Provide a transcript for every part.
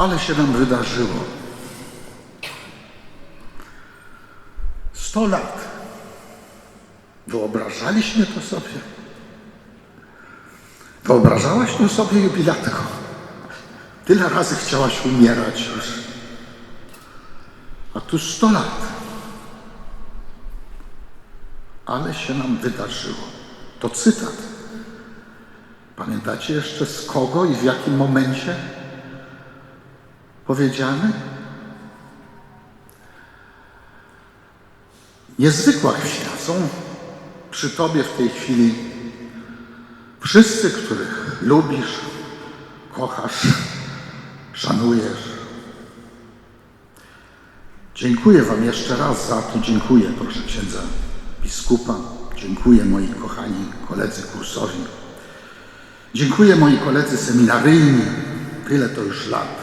Ale się nam wydarzyło. Sto lat. Wyobrażaliśmy to sobie. Wyobrażałaś to sobie, jubilatko? Tyle razy chciałaś umierać już. A tu sto lat. Ale się nam wydarzyło. To cytat. Pamiętacie jeszcze z kogo i w jakim momencie powiedziany? Niezwykła chwila. Są przy Tobie w tej chwili wszyscy, których lubisz, kochasz, szanujesz. Dziękuję Wam jeszcze raz za to. Dziękuję, proszę księdza biskupa. Dziękuję moi kochani koledzy kursowi. Dziękuję moi koledzy seminaryjni. Tyle to już lat.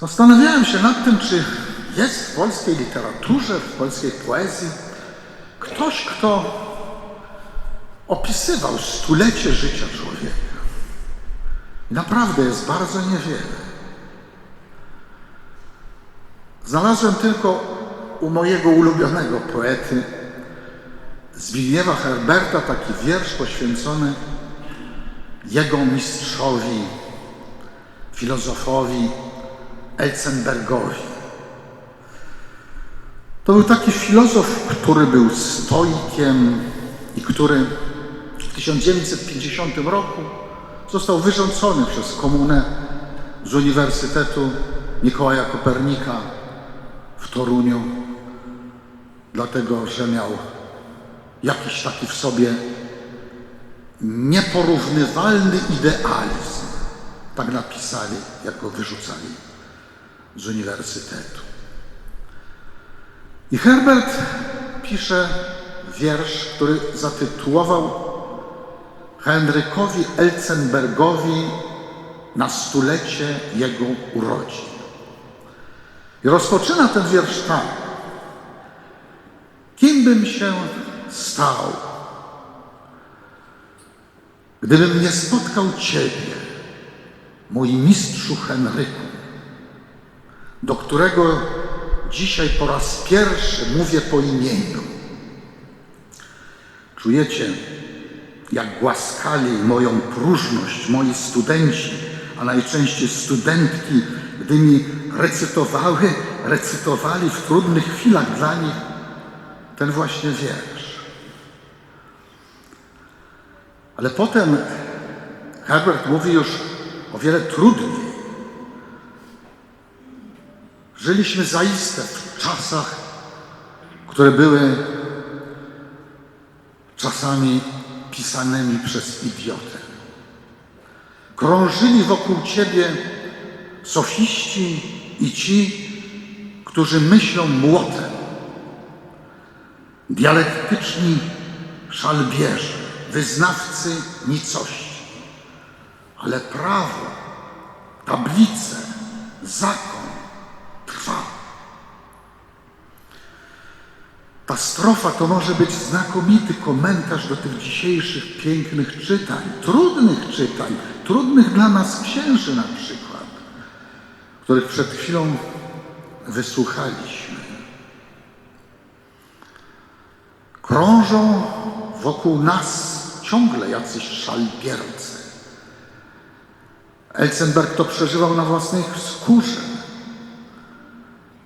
Zastanawiałem się nad tym, czy jest w polskiej literaturze, w polskiej poezji ktoś, kto opisywał stulecie życia człowieka. Naprawdę jest bardzo niewiele. Znalazłem tylko u mojego ulubionego poety Zbigniewa Herberta taki wiersz poświęcony jego mistrzowi, filozofowi Elzenbergowi. To był taki filozof, który był stoikiem i który w 1950 roku został wyrządzony przez komunę z Uniwersytetu Mikołaja Kopernika w Toruniu, dlatego że miał jakiś taki w sobie nieporównywalny idealizm. Tak napisali, jak go wyrzucali z uniwersytetu. I Herbert pisze wiersz, który zatytułował Henrykowi Elzenbergowi na stulecie jego urodzin. I rozpoczyna ten wiersz tak. Kim bym się stał, gdybym nie spotkał Ciebie, mój mistrzu Henryku, do którego dzisiaj po raz pierwszy mówię po imieniu. Czujecie, jak głaskali moją próżność moi studenci, a najczęściej studentki, gdy mi recytowały, recytowali w trudnych chwilach dla nich ten właśnie wiersz. Ale potem Herbert mówi już o wiele trudniej. Żyliśmy zaiste w czasach, które były czasami pisanymi przez idiotę. Krążyli wokół ciebie sofiści i ci, którzy myślą młotem, dialektyczni szalbierze, wyznawcy nicości. Ale prawo, tablice, zakon trwa. Ta strofa to może być znakomity komentarz do tych dzisiejszych pięknych czytań, trudnych czytań, trudnych dla nas księży na przykład, których przed chwilą wysłuchaliśmy. Krążą wokół nas ciągle jacyś szalbiercy. Elzenberg to przeżywał na własnej skórze.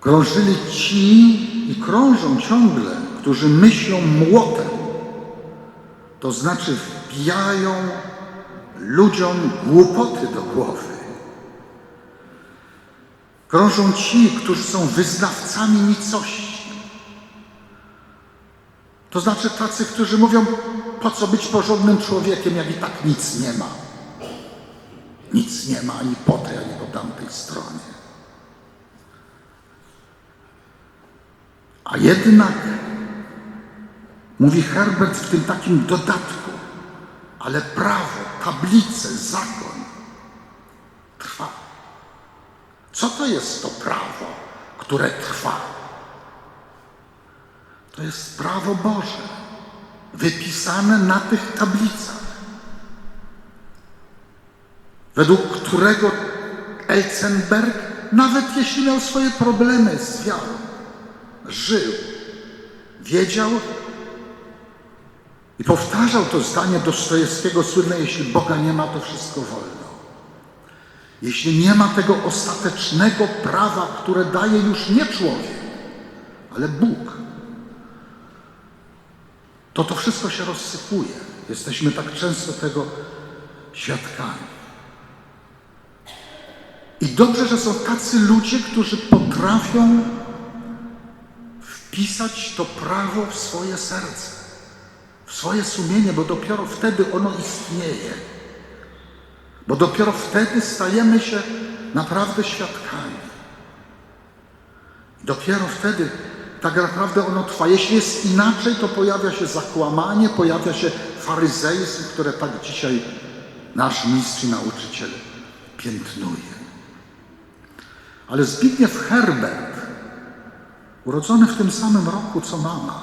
Krążyli ci i krążą ciągle, którzy myślą młotem. To znaczy wbijają ludziom głupoty do głowy. Krążą ci, którzy są wyznawcami nicości. To znaczy tacy, którzy mówią, po co być porządnym człowiekiem, jak i tak nic nie ma. Nic nie ma ani po tej, ani po tamtej stronie. A jednak, mówi Herbert w tym takim dodatku, ale prawo, tablice, zakon trwa. Co to jest to prawo, które trwa? To jest prawo Boże, wypisane na tych tablicach. według którego Elzenberg, nawet jeśli miał swoje problemy z wiarą, żył, wiedział i powtarzał to zdanie Dostojewskiego słynne, jeśli Boga nie ma, to wszystko wolno. Jeśli nie ma tego ostatecznego prawa, które daje już nie człowiek, ale Bóg, to to wszystko się rozsypuje. Jesteśmy tak często tego świadkami. I dobrze, że są tacy ludzie, którzy potrafią wpisać to prawo w swoje serce, w swoje sumienie, bo dopiero wtedy ono istnieje. Bo dopiero wtedy stajemy się naprawdę świadkami. Dopiero wtedy tak naprawdę ono trwa. Jeśli jest inaczej, to pojawia się zakłamanie, pojawia się faryzejstwo, które tak dzisiaj nasz mistrz i nauczyciel piętnuje. Ale Zbigniew Herbert, urodzony w tym samym roku co mama,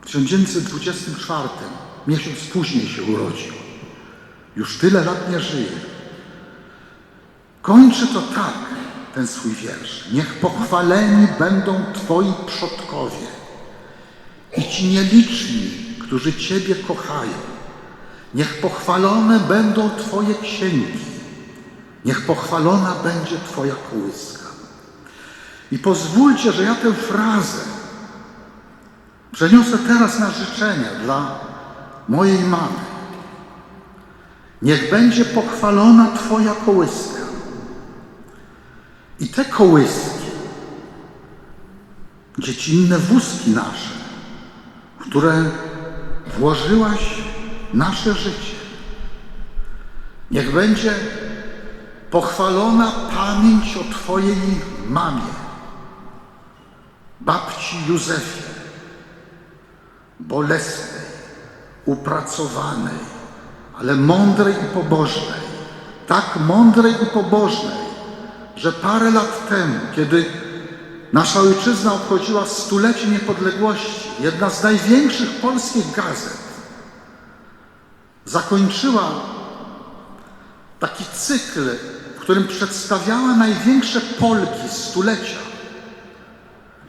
w 1924, miesiąc później się urodził, już tyle lat nie żyje. Kończy to tak, ten swój wiersz. Niech pochwaleni będą Twoi przodkowie i ci nieliczni, którzy Ciebie kochają. Niech pochwalone będą Twoje księgi. Niech pochwalona będzie Twoja kołyska. I pozwólcie, że ja tę frazę przeniosę teraz na życzenia dla mojej mamy. Niech będzie pochwalona Twoja kołyska. I te kołyski, dziecinne wózki nasze, w które włożyłaś nasze życie. Niech będzie pochwalona pamięć o Twojej mamie, babci Józefie, bolesnej, upracowanej, ale mądrej i pobożnej. Tak mądrej i pobożnej, że parę lat temu, kiedy nasza ojczyzna obchodziła stulecie niepodległości, jedna z największych polskich gazet zakończyła taki cykl, w którym przedstawiała największe Polki stulecia.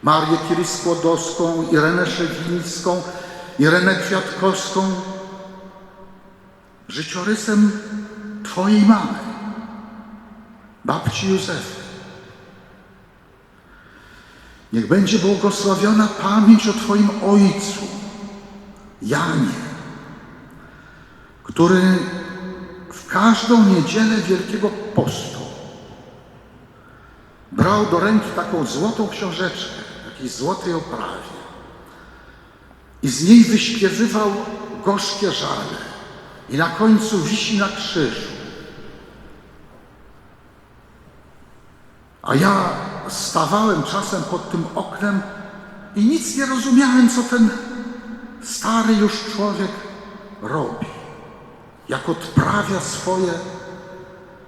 Marię Curie-Skłodowską, Irenę Szewińską, Irenę Kwiatkowską, życiorysem Twojej mamy, babci Józefy. Niech będzie błogosławiona pamięć o Twoim ojcu, Janie, który w każdą niedzielę Wielkiego Postu brał do ręki taką złotą książeczkę, jakiejś złotej oprawie i z niej wyśpiewywał gorzkie żale i na końcu wisi na krzyżu. A ja stawałem czasem pod tym oknem i nic nie rozumiałem, co ten stary już człowiek robi. Jak odprawia swoje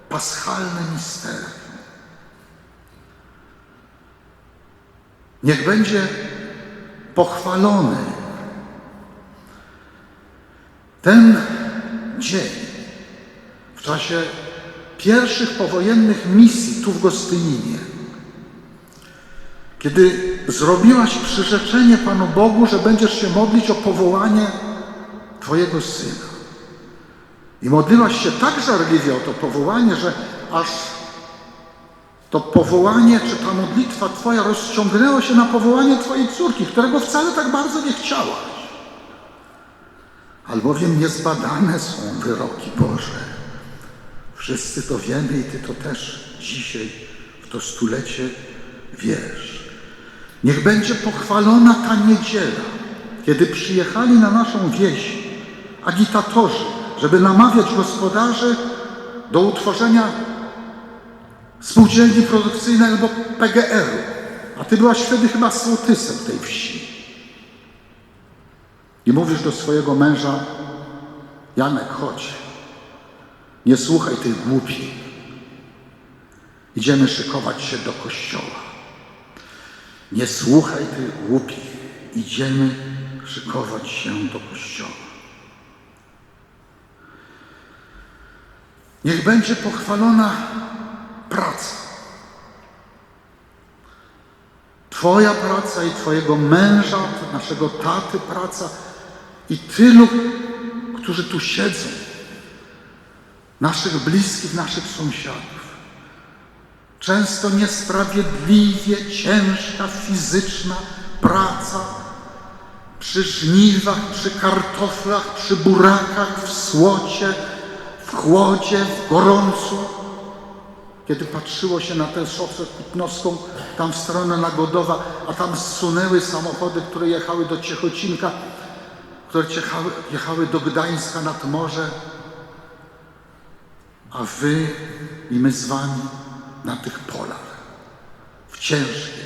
paschalne misterium. Niech będzie pochwalony ten dzień w czasie pierwszych powojennych misji tu w Gostyninie, kiedy zrobiłaś przyrzeczenie Panu Bogu, że będziesz się modlić o powołanie Twojego Syna. I modliłaś się tak żarliwie o to powołanie, że aż to powołanie, czy ta modlitwa Twoja rozciągnęła się na powołanie Twojej córki, którego wcale tak bardzo nie chciałaś. Albowiem niezbadane są wyroki Boże. Wszyscy to wiemy i Ty to też dzisiaj w to stulecie wiesz. Niech będzie pochwalona ta niedziela, kiedy przyjechali na naszą wieś agitatorzy, żeby namawiać gospodarzy do utworzenia spółdzielni produkcyjnej albo PGR-u. A Ty byłaś wtedy chyba sołtysem tej wsi. I mówisz do swojego męża, Janek, chodź, nie słuchaj tych głupich. Idziemy szykować się do kościoła. Nie słuchaj tych głupich. Idziemy szykować się do kościoła. Niech będzie pochwalona praca. Twoja praca i Twojego męża, naszego taty praca i tylu, którzy tu siedzą, naszych bliskich, naszych sąsiadów. Często niesprawiedliwie ciężka fizyczna praca przy żniwach, przy kartoflach, przy burakach, w słocie, w chłodzie, w gorącu. Kiedy patrzyło się na tę szosę kutnowską, tam w stronę Nagodowa, a tam zsunęły samochody, które jechały do Ciechocinka, które jechały, jechały do Gdańska nad morze, a wy i my z wami na tych polach, w ciężkiej,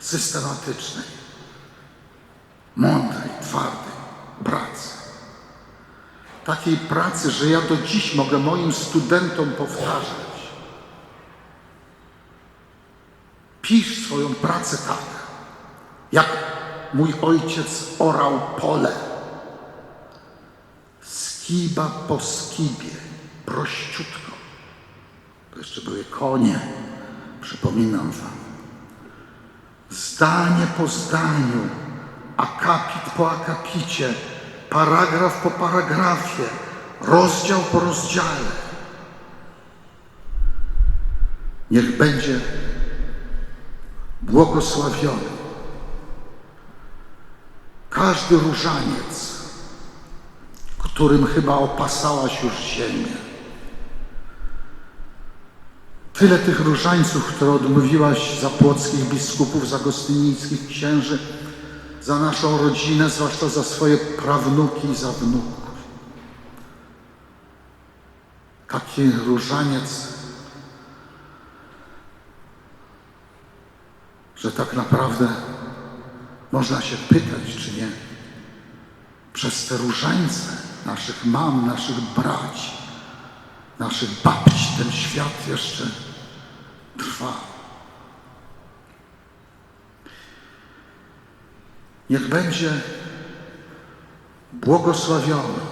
systematycznej, mądrej, twardej pracy. Takiej pracy, że ja do dziś mogę moim studentom powtarzać. Pisz swoją pracę tak, jak mój ojciec orał pole. Skiba po skibie, prościutko. To jeszcze były konie, przypominam wam. Zdanie po zdaniu, akapit po akapicie, paragraf po paragrafie, rozdział po rozdziale. Niech będzie błogosławiony każdy różaniec, którym chyba opasałaś już ziemię. Tyle tych różańców, które odmówiłaś za płockich biskupów, za gostynickich księży, za naszą rodzinę, zwłaszcza za swoje prawnuki i za wnuków. Taki różaniec, że tak naprawdę można się pytać, czy nie przez te różańce naszych mam, naszych braci, naszych babci ten świat jeszcze trwa. Niech będzie błogosławiona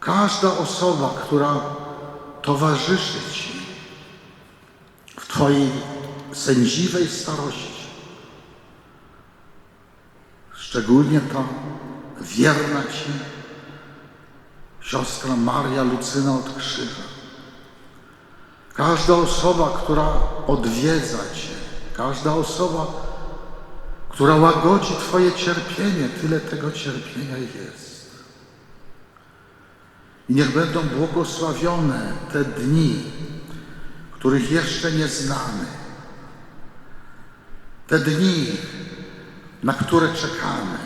każda osoba, która towarzyszy Ci w Twojej sędziwej starości. Szczególnie ta wierna Ci siostra Maria Lucyna od Krzyża. Każda osoba, która odwiedza Cię, każda osoba, która łagodzi Twoje cierpienie, tyle tego cierpienia jest. I niech będą błogosławione te dni, których jeszcze nie znamy. Te dni, na które czekamy.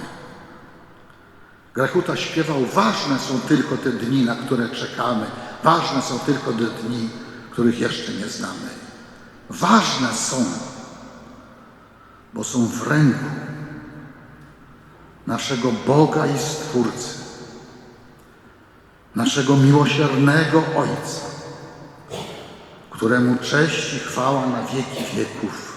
Grechuta śpiewał, ważne są tylko te dni, na które czekamy. Ważne są tylko te dni, których jeszcze nie znamy. Ważne są, bo są w ręku naszego Boga i Stwórcy, naszego miłosiernego Ojca, któremu cześć i chwała na wieki wieków.